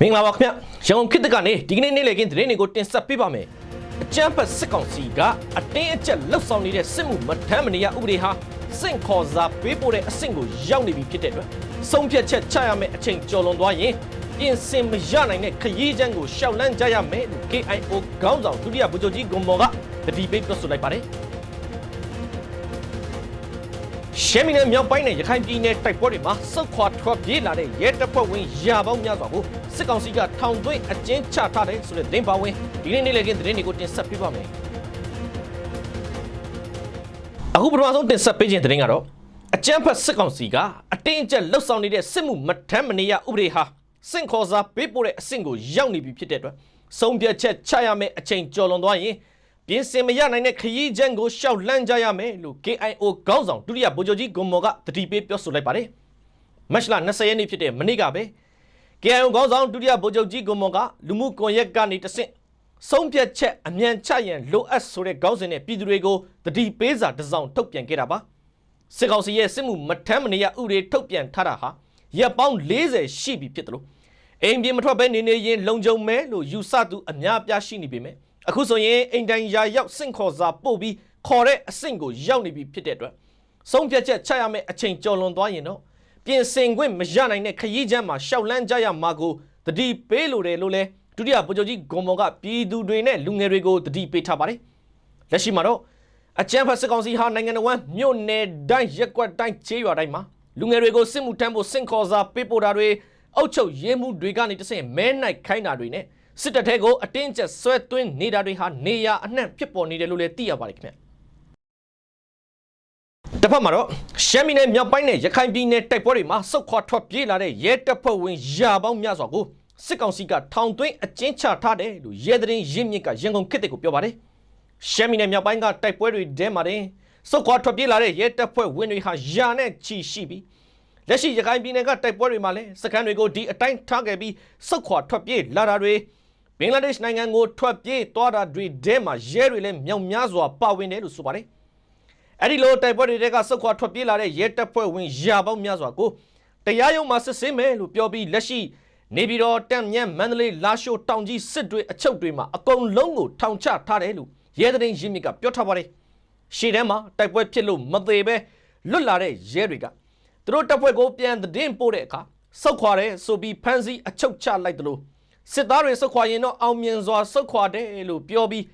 မင်္ဂလာပါခင်ဗျရန်ကုန်ခေတ်တကနေဒီကနေ့နေ့လည်ခင်းသတင်းတွေကိုတင်ဆက်ပေးပါမယ်အကြမ်းဖက်စစ်ကောင်စီကအတင်းအကျပ်လှုပ်ဆောင်နေတဲ့စစ်မှုမထမ်းမနေရဥပဒေဟာစင့်ခေါ်စာပေးပို့တဲ့အဆင့်ကိုရောက်နေပြီဖြစ်တဲ့အတွက်ဆုံးဖြတ်ချက်ချရမယ့်အချိန်ကျော်လွန်သွားရင်ပြင်ဆင်မရနိုင်တဲ့ခရီးချမ်းကိုရှောက်လန်းကြရမယ်လို့ KIO ခေါင်းဆောင်ဒုတိယဗိုလ်ချုပ်ကြီးဂွန်မော်ကတတိပိတ်ပြောဆိုလိုက်ပါတယ် ရှမ်းပြည်နယ်မြောက်ပိုင်းနဲ့ရခိုင်ပြည်နယ်တိုက်ပွဲတွေမှာစုတ်ခွာထွက်ပြေးလာတဲ့ရဲတပ်ဖွဲ့ဝင်ရာပေါင်းများစွာကိုစစ်ကောင်စီကထောင်သွင်းအကျဉ်းချထားတယ်ဆိုတဲ့သတင်းပါဝင်ဒီနေ့နေ့လည်ခင်းသတင်းတွေကိုတင်ဆက်ပေးပါမယ်။အခုပထမဆုံးတင်ဆက်ပေးခြင်းသတင်းကတော့အကြမ်းဖက်စစ်ကောင်စီကအတင်းအကျပ်လှုပ်ဆောင်နေတဲ့စစ်မှုမထမ်းမနေရဥပဒေဟာစင့်ခေါ်စာပေးပို့တဲ့အဆင့်ကိုရောက်နေပြီဖြစ်တဲ့အတွက်ဆုံးဖြတ်ချက်ချရမယ့်အချိန်ကျော်လွန်သွားရင် ပြင်ဆင်မရနိုင်တဲ့ခရီးချမ်းကိုရှောက်လန်းကြရမယ်လို့ KIO ခေါင်းဆောင်ဒုတိယဗိုလ်ချုပ်ကြီးဂွန်မော်ကတတိပေးပြောဆိုလိုက်ပါတယ်။မတ်လ20ရက်နေ့ဖြစ်တဲ့မနေ့ကပဲ KIO ခေါင်းဆောင်ဒုတိယဗိုလ်ချုပ်ကြီးဂွန်မော်ကလူမှုကွန်ရက်ကနေတဆင့်ဆုံးဖြတ်ချက်အမြန်ချရန်လိုအပ်ဆိုတဲ့ခေါင်းစဉ်နဲ့ပြည်သူတွေကိုတတိပေးစာတစ်စောင်ထုတ်ပြန်ခဲ့တာပါ။စစ်ကောင်စီရဲ့စစ်မှုမထမ်းမနေရဥပဒေထုတ်ပြန်ထားတာဟာရပ်ပေါင်း40ရှိပြီဖြစ်တယ်လို့အိမ်ပြင်မထွက်ဘဲနေနေရင်လုံခြုံမဲလို့ယူဆသူအများအပြားရှိနေပေမဲ့ အခုဆိုရင်အိမ်တိုင်ရာရောက်စင့်ခေါ်စာပို့ပြီးခေါ်တဲ့အဆင့်ကိုရောက်နေပြီဖြစ်တဲ့အတွက်ဆုံးဖြတ်ချက်ချရမယ့်အချိန်ကျော်လွန်သွားရင်တော့ပြင်ဆင်ခွင့်မရနိုင်တဲ့ခရီးချမ်းမှာရှောက်လန်းကြရမှာကိုတတိပေးလိုတယ်လို့လဲဒုတိယဗိုလ်ချုပ်ကြီးဂွန်မော်ကပြည်သူတွေနဲ့လူငယ်တွေကိုတတိပေးထားပါတယ်လက်ရှိမှာတော့အကြမ်းဖက်စစ်ကောင်စီဟာနိုင်ငံတော်ဝန်မြို့နယ်တိုင်းရက်ကွက်တိုင်းချေးရွာတိုင်းမှာလူငယ်တွေကိုစစ်မှုထမ်းဖို့စင့်ခေါ်စာပေးပို့တာတွေအုပ်ချုပ်ရေးမှုတွေကနေတဆင့်မဲနိုင်ခိုင်းတာတွေနဲ့ စစ်တပ်ထဲကိုအတင်းကျပ်ဆွဲသွင်းနေတာတွေဟာနေရအနှံ့ဖြစ်ပေါ်နေတယ်လို့လည်းသိရပါတယ်ခင်ဗျတစ်ဖက်မှာတော့ရှမ်းပြည်နယ်မြောက်ပိုင်းနဲ့ရခိုင်ပြည်နယ်တိုက်ပွဲတွေမှာစုတ်ခွာထွက်ပြေးလာတဲ့ရဲတပ်ဖွဲ့ဝင်ရာပေါင်းများစွာကိုစစ်ကောင်စီကထောင်သွင်းအကျဉ်းချထားတယ်လို့ရဲသတင်းရင်းမြစ်ကရန်ကုန်ခေတ်တဲ့ကိုပြောပါတယ်ရှမ်းပြည်နယ်မြောက်ပိုင်းကတိုက်ပွဲတွေထဲမှာတင်စုတ်ခွာထွက်ပြေးလာတဲ့ရဲတပ်ဖွဲ့ဝင်တွေဟာယာနဲ့ချီရှိပြီးလက်ရှိရခိုင်ပြည်နယ်ကတိုက်ပွဲတွေမှာလည်းစခန်းတွေကိုဒီအတိုင်းထားခဲ့ပြီးစုတ်ခွာထွက်ပြေးလာတာတွေ ဘင်္ဂလားဒေ့ရှ်နိုင်ငံကိုထွက်ပြေးသွားတာတွေထဲမှာရဲတွေလည်းမြောက်များစွာပါဝင်တယ်လို့ဆိုပါတယ်အဲ့ဒီလိုတိုက်ပွဲတွေတဲကစုတ်ခွာထွက်ပြေးလာတဲ့ရဲတပ်ဖွဲ့ဝင်ရာပေါင်းများစွာကိုတရားရုံးမှာစစ်ဆေးမယ်လို့ပြောပြီးလက်ရှိနေပြည်တော်တန့်မြတ်မန္တလေးလာရှိုးတောင်ကြီးစစ်တွေအချုပ်တွေမှာအကုန်လုံးကိုထောင်ချထားတယ်လို့ရဲသတင်းရင်းမြစ်ကပြောထားပါတယ်ရှေ့တန်းမှာတိုက်ပွဲဖြစ်လို့မသေးပဲလွတ်လာတဲ့ရဲတွေကသူတို့တပ်ဖွဲ့ကိုပြန်သတင်းပို့တဲ့အခါစုတ်ခွာတယ်ဆိုပြီးဖမ်းဆီးအချုပ်ချလိုက်တယ်လို့ စစ်သားတွေစုတ်ခွာရင်တော့အောင်မြင်စွာစုတ်ခွာတယ်လို့ပြောပြီး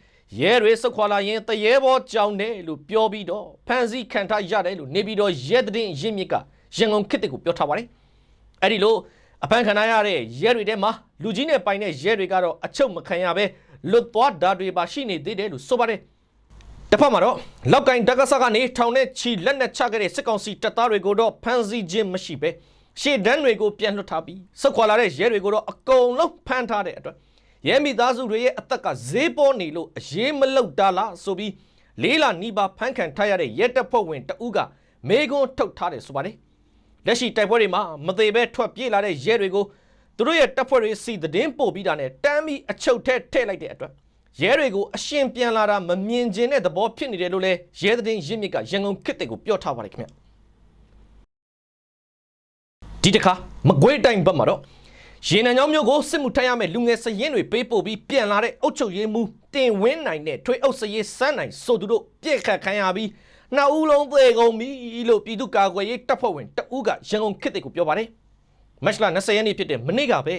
ရဲတွေစုတ်ခွာလာရင်တရေဘောကြောင်တယ်လို့ပြောပြီးတော့ဖမ်းဆီးခံထားရတယ်လို့နေပြီးတော့ရဲသတင်းရင်းမြစ်ကရန်ကုန်ခေတ်တဲ့ကိုပြောထားပါတယ်အဲ့ဒီလိုအဖမ်းခံရတဲ့ရဲတွေထဲမှာလူကြီးနဲ့ပိုင်တဲ့ရဲတွေကတော့အချုပ်မခံရပဲလွတ်သွားတာတွေပါရှိနေသေးတယ်လို့ဆိုပါတယ်တစ်ဖက်မှာတော့လောက်ကင်တက္ကဆကနေထောင်နဲ့ချီလက်နဲ့ချခဲ့တဲ့စစ်ကောင်စီတပ်သားတွေကိုတော့ဖမ်းဆီးခြင်းမရှိပဲ ရှေ့တန်းတွေကိုပြန်လွှတ်ထားပြီးစုခွာလာတဲ့ရဲတွေကိုတော့အကုန်လုံးဖမ်းထားတဲ့အတွက်ရဲမိသားစုတွေရဲ့အသက်ကဈေးပေါ်နေလို့အရေးမလုတာလားဆိုပြီးလေးလာနီးပါဖမ်းခံထားရတဲ့ရဲတပ်ဖွဲ့ဝင်တဦးကမေကွန်းထုတ်ထားတယ်ဆိုပါတယ်လက်ရှိတိုက်ပွဲတွေမှာမသေးပဲထွက်ပြေးလာတဲ့ရဲတွေကိုသူတို့ရဲ့တပ်ဖွဲ့တွေစီသတင်းပို့ပြီးတာနဲ့တမ်းပြီးအချုပ်ထဲထည့်လိုက်တဲ့အတွက်ရဲတွေကိုအရှင်ပြန်လာတာမမြင်ကျင်တဲ့သဘောဖြစ်နေတယ်လို့လဲရဲသတင်းရင်းမြစ်ကရန်ကုန်ခေတ်တဲ့ကိုပြောထားပါတယ်ခင်ဗျ ဒီတခါမကွေးတိုင်းဘက်မှာတော့ရေနံချောင်းမျိုးကိုစစ်မှုထမ်းရမယ့်လူငယ်စရင်တွေပေးပို့ပြီးပြန်လာတဲ့အုပ်ချုပ်ရေးမှူးတင်ဝင်းနိုင်နဲ့ထွေးအုပ်စရေးစမ်းနိုင်ဆိုသူတို့ပြစ်ခတ်ခံရပြီးနှစ်ဦးလုံးသေကုန်ပြီလို့ပြည်သူ့ကာကွယ်ရေးတပ်ဖွဲ့ဝင်တဦးကရန်ကုန်ခေတ်တဲ့ကိုပြောပါတယ်မတ်လ20ရက်နေ့ဖြစ်တဲ့မနေ့ကပဲ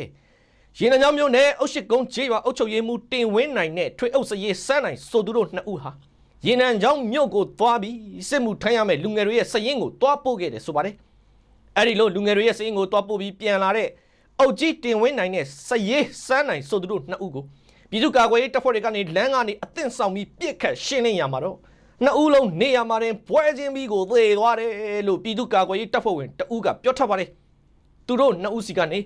ရေနံချောင်းမျိုးနဲ့အုပ်ရှိကုန်းကျေးရွာအုပ်ချုပ်ရေးမှူးတင်ဝင်းနိုင်နဲ့ထွေးအုပ်စရေးစမ်းနိုင်ဆိုသူတို့နှစ်ဦးဟာရေနံချောင်းမြို့ကိုသွားပြီးစစ်မှုထမ်းရမယ့်လူငယ်တွေရဲ့စရင်ကိုတွားပို့ခဲ့တယ်ဆိုပါတယ် အဲ့ဒီလိုလူငယ်တွေရဲ့စင်းကိုတွားပို့ပြီးပြန်လာတဲ့အုတ်ကြီးတင်ဝင်းနိုင်တဲ့စရေးစမ်းနိုင်ဆိုသူတို့နှစ်ဦးကိုပြည်သူ့ကာကွယ်ရေးတပ်ဖွဲ့တွေကနေလမ်းကနေအသင့်ဆောင်ပြီးပြစ်ခတ်ရှင်းလင်းရမှာတော့နှစ်ဦးလုံးနေရမှာတင်ပွဲချင်းပြီးကိုသေသွားတယ်လို့ပြည်သူ့ကာကွယ်ရေးတပ်ဖွဲ့ဝင်တဦးကပြောထားပါတယ်သူတို့နှစ်ဦးစီကနေ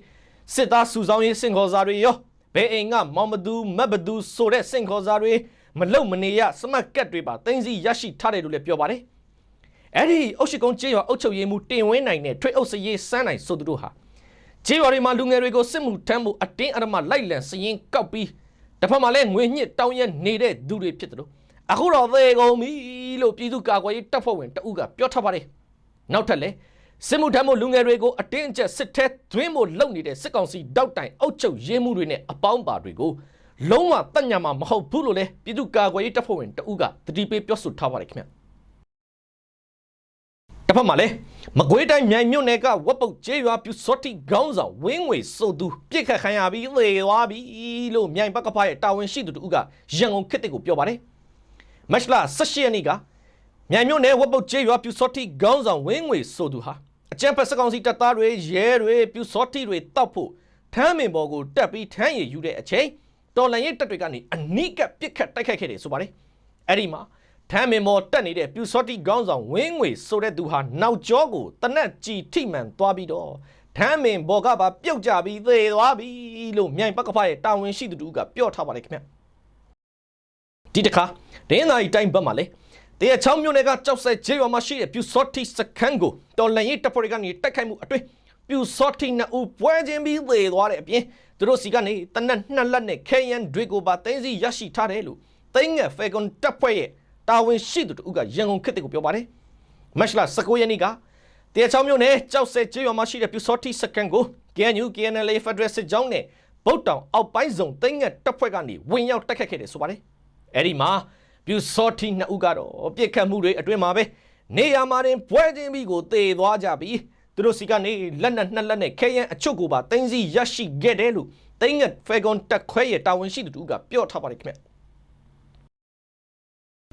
စစ်သားစုဆောင်ရေးစင်ခေါ်စာတွေရောဘဲအိမ်ကမောင်မသူမတ်ဘသူဆိုတဲ့စင်ခေါ်စာတွေမလုံမနေရစမတ်ကတ်တွေပါတင်းစီရရှိထားတယ်လို့လည်းပြောပါတယ် အဲ့ဒီအုတ်ရှိကုန်းကျေးရွာအုတ်ချုပ်ရေးမှုတင်ဝင်းနိုင်နဲ့ထွေအုပ်စရေးစမ်းနိုင်ဆိုသူတို့ဟာကျေးရွာတွေမှာလူငယ်တွေကိုစစ်မှုထမ်းမှုအတင်းအဓမ္မလိုက်လံစရင်ကောက်ပြီးတစ်ဖက်မှာလည်းငွေညှစ်တောင်းရနေတဲ့သူတွေဖြစ်တယ်လို့အခုတော့သေကုန်ပြီလို့ပြည်သူ့ကာကွယ်ရေးတပ်ဖွဲ့ဝင်တဦးကပြောထားပါတယ်နောက်ထပ်လည်းစစ်မှုထမ်းမှုလူငယ်တွေကိုအတင်းအကျပ်စစ်ထဲသွင်းဖို့လုပ်နေတဲ့စစ်ကောင်စီတောက်တိုင်အုပ်ချုပ်ရေးမှုတွေနဲ့အပေါင်းပါတွေကိုလုံးဝတက်ညမှာမဟုတ်ဘူးလို့လဲပြည်သူ့ကာကွယ်ရေးတပ်ဖွဲ့ဝင်တဦးကတတိပေးပြောဆိုထားပါတယ်ခင်ဗျ တစ်ဖက်မှာလဲမကွေးတိုင်းမြိုင်မြို့နယ်ကဝက်ပုတ်ကျေးရွာပြူစောတိခေါင်းဆောင်ဝင်းငွေစိုးသူပြစ်ခတ်ခံရပြီးသေသွားပြီလို့မြိုင်ဘက်ကဖားရဲ့တာဝန်ရှိသူတဦးကရန်ကုန်ခေတ်တစ်ကိုပြောပါတယ်မတ်လ18ရက်နေ့ကမြိုင်မြို့နယ်ဝက်ပုတ်ကျေးရွာပြူစောတိခေါင်းဆောင်ဝင်းငွေဆိုသူဟာအကြံဖက်စကောင်စီတပ်သားတွေရဲတွေပြူစောတိတွေတောက်ဖို့ထမ်းမင်ဘော်ကိုတက်ပြီးထမ်းရည်ယူတဲ့အချိန်တော်လန်ရေးတပ်တွေကနေအနိကပစ်ခတ်တိုက်ခိုက်ခဲ့တယ်ဆိုပါတယ်အဲ့ဒီမှာ ထမ်းမင်ဘော်တက်နေတဲ့ပြူစောတိခေါင်းဆောင်ဝင်းငွေဆိုတဲ့သူဟာနောက်ကျောကိုတနက်ကြည်ထိမှန်သွားပြီးတော့ထမ်းမင်ဘော်ကပါပြုတ်ကြပြီးသေသွားပြီလို့မြိုင်ပက္ကဖရဲ့တာဝန်ရှိသူတူကပြောထားပါတယ်ခင်ဗျဒီတစ်ခါဒင်းသာရီတိုင်းဘက်မှာလေတရချောင်းမြို့နယ်ကကြောက်ဆက်ကျေးရွာမှာရှိတဲ့ပြူစောတိစခန်းကိုတော်လန်ရေးတပ်ဖွဲ့တွေကနေတိုက်ခိုက်မှုအတွင်းပြူစောတိနှစ်ဦးပွဲချင်းပြီးသေသွားတဲ့အပြင်သူတို့စီကနေတနက်နှစ်လက်နဲ့ခဲယန်တွေကိုပါတင်းစီရရှိထားတယ်လို့တင်းငယ်ဖေကွန်တပ်ဖွဲ့ရဲ့ တာဝန်ရှိသူတို့ကရန်ကုန်ခေတ်ကိုပြောပါတယ်မတ်လ19ရက်နေ့ကတရချောင်းမြို့နယ်ကြောက်ဆက်ကျေးရွာမှာရှိတဲ့ပြူစောတိစခန်းကို KNU KNL Federal စစ်ကြောင်းနဲ့ဗုတ်တောင်အောက်ပိုင်းစုံတင်းငယ်တပ်ဖွဲ့ကနေဝင်ရောက်တိုက်ခတ်ခဲ့တယ်ဆိုပါတယ်အဲ့ဒီမှာပြူစောတိနှစ်ဦးကတော့ပြစ်ခတ်မှုတွေအတွင်းမှာပဲနေရာမှာတင်ပွဲချင်းပြီးကိုတေသွားကြပြီးသူတို့စီကနေလက်နက်နှစ်လက်နဲ့ခဲယမ်းအချုပ်ကိုပါတင်းစီရရှိခဲ့တယ်လို့တင်းငက်ဖေကွန်တက်ခွဲရဲ့တာဝန်ရှိသူတို့ကပြောထားပါတယ်ခင်ဗျ